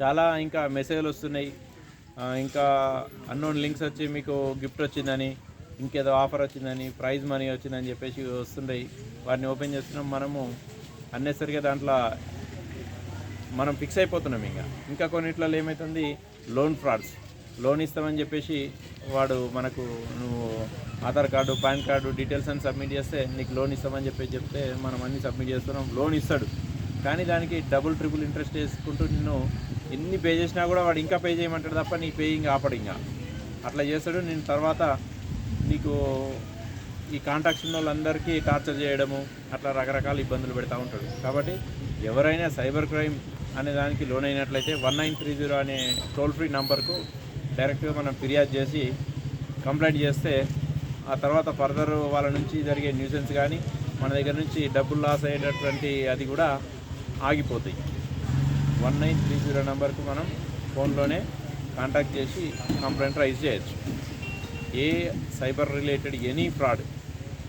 చాలా ఇంకా మెసేజ్లు వస్తున్నాయి. ఇంకా అన్నోన్ లింక్స్ వచ్చి మీకు గిఫ్ట్ వచ్చిందని ఇంకేదో ఆఫర్ వచ్చిందని ప్రైజ్ మనీ వచ్చిందని చెప్పేసి వస్తున్నాయి. వాటిని ఓపెన్ చేస్తున్నాం మనము. అన్నెసరిగా దాంట్లో మనం ఫిక్స్ అయిపోతున్నాం ఇంకా. ఇంకా కొన్నిట్లలో ఏమవుతుంది లోన్ ఫ్రాడ్స్ లోన్ ఇస్తామని చెప్పేసి వాడు మనకు నువ్వు Aadhaar card pan card details అని సబ్మిట్ చేస్తే నీకు లోన్ ఇస్తామని చెప్పేసి చెప్తే మనం అన్ని సబ్మిట్ చేస్తున్నాం. లోన్ ఇస్తాడు. కానీ దానికి డబుల్ ట్రిపుల్ ఇంట్రెస్ట్ వేసుకుంటూ నిన్ను ఎన్ని పే చేసినా కూడా వాడు ఇంకా పే చేయమంటాడు తప్ప నీ పేయింగ్ ఆపడు ఇంకా. అట్లా చేస్తాడు. నేను తర్వాత నీకు ఈ కాంటాక్ట్స్ ఉన్న వాళ్ళందరికీ టార్చర్ చేయడము అట్లా రకరకాల ఇబ్బందులు పెడతా ఉంటాడు. కాబట్టి ఎవరైనా సైబర్ క్రైమ్ అనే దానికి లోన్ అయినట్లయితే వన్ నైన్ త్రీ జీరో అనే టోల్ ఫ్రీ నంబర్కు డైరెక్ట్గా మనం ఫిర్యాదు చేసి కంప్లైంట్ చేస్తే ఆ తర్వాత ఫర్దర్ వాళ్ళ నుంచి జరిగే న్యూసెన్స్ కానీ మన దగ్గర నుంచి డబ్బులు లాస్ అయ్యేటటువంటి అది కూడా ఆగిపోతాయి. వన్ నైన్ త్రీ జీరో నెంబర్కి మనం ఫోన్లోనే కాంటాక్ట్ చేసి కంప్లైంట్ రైజ్ చేయొచ్చు. A cyber related any fraud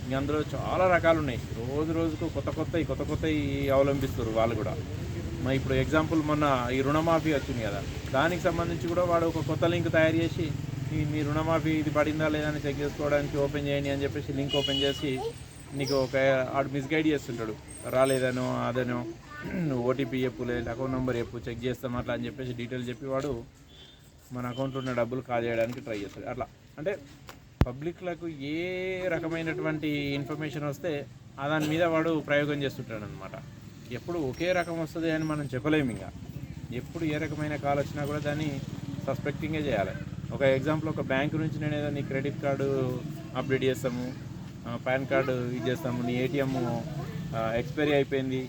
ఇంక అందులో చాలా రకాలు ఉన్నాయి రోజు రోజుకు కొత్త కొత్త కొత్త కొత్త అవలంబిస్తారు వాళ్ళు కూడా. మరి ఇప్పుడు ఎగ్జాంపుల్ మొన్న ఈ రుణమాఫీ వచ్చింది కదా దానికి సంబంధించి కూడా వాడు ఒక కొత్త లింక్ తయారు చేసి మీ రుణమాఫీ ఇది పడిందా లేదా అని చెక్ చేసుకోవడానికి ఓపెన్ చేయండి అని చెప్పేసి లింక్ ఓపెన్ చేసి నీకు ఒక ఆడు మిస్గైడ్ చేస్తుంటాడు. రాలేదనో అదనో ఓటీపీ చెప్పు లేదు అకౌంట్ నెంబర్ చెప్పు చెక్ చేస్తాం అట్లా అని చెప్పేసి డీటెయిల్ చెప్పి వాడు మన అకౌంట్లో ఉన్న డబ్బులు కాజేయడానికి ట్రై చేస్తాడు. అట్లా. అంటే పబ్లిక్లకు ఏ రకమైనటువంటి ఇన్ఫర్మేషన్ వస్తే దాని మీద వాడు ప్రయోగం చేస్తుంటాడు అనమాట ఎప్పుడు ఒకే రకం వస్తుంది అని మనం చెప్పలేము ఇంకా. ఎప్పుడు ఏ రకమైన కాల్ వచ్చినా కూడా దాన్ని సస్పెక్టింగే చేయాలి. ఒక ఎగ్జాంపుల్ ఒక బ్యాంక్ నుంచి నేను ఏదో నీ క్రెడిట్ కార్డు అప్డేట్ చేస్తాము పాన్ కార్డు ఇది చేస్తాము నీ ఏటీఎం ఎక్స్పైరీ అయిపోయింది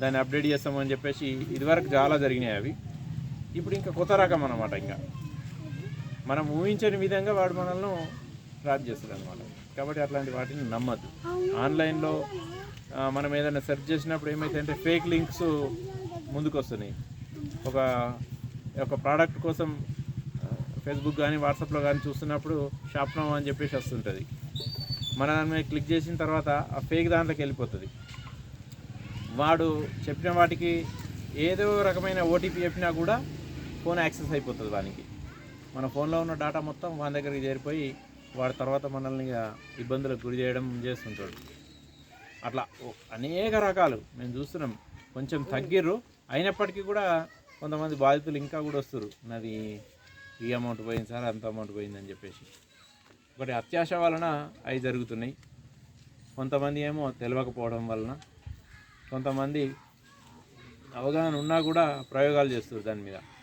దాన్ని అప్డేట్ చేస్తామని చెప్పేసి ఇదివరకు చాలా జరిగినాయి అవి. ఇప్పుడు ఇంకా కొత్త రకం అనమాట ఇంకా. మనం ఊహించని విధంగా వాడు మనల్ని ట్రాప్ చేస్తుంది అనమాట కాబట్టి అట్లాంటి వాటిని నమ్మద్దు. ఆన్లైన్లో మనం ఏదైనా సెర్చ్ చేసినప్పుడు ఏమైతే ఫేక్ లింక్స్ ముందుకు వస్తున్నాయి ఒక ఒక ప్రోడక్ట్ కోసం ఫేస్బుక్ కానీ వాట్సాప్లో కానీ చూస్తున్నప్పుడు షాప్ అని చెప్పేసి వస్తుంటుంది. మన దాని మీద క్లిక్ చేసిన తర్వాత ఆ ఫేక్ దాంట్లోకి వెళ్ళిపోతుంది. వాడు చెప్పిన వాటికి ఏదో రకమైన ఓటీపీ చెప్పినా కూడా ఫోన్ యాక్సెస్ అయిపోతుంది వానికి. మన ఫోన్లో ఉన్న డేటా మొత్తం వాని దగ్గరికి చేరిపోయి వాడు తర్వాత మనల్ని ఇబ్బందులకు గురి చేయడం చేస్తుంటాడు. అట్లా అనేక రకాలు మేము చూస్తున్నాం. కొంచెం తగ్గిర్రు. అయినప్పటికీ కూడా కొంతమంది బాధితులు ఇంకా కూడా వస్తారు నాది ఈ అమౌంట్ పోయింది సార్ అంత అమౌంట్ పోయిందని చెప్పేసి. ఒకటి అత్యాశ వలన అవి జరుగుతున్నాయి. కొంతమంది ఏమో తెలియకపోవడం వలన కొంతమంది అవగాహన ఉన్నా కూడా ప్రయోగాలు చేస్తారు దాని మీద.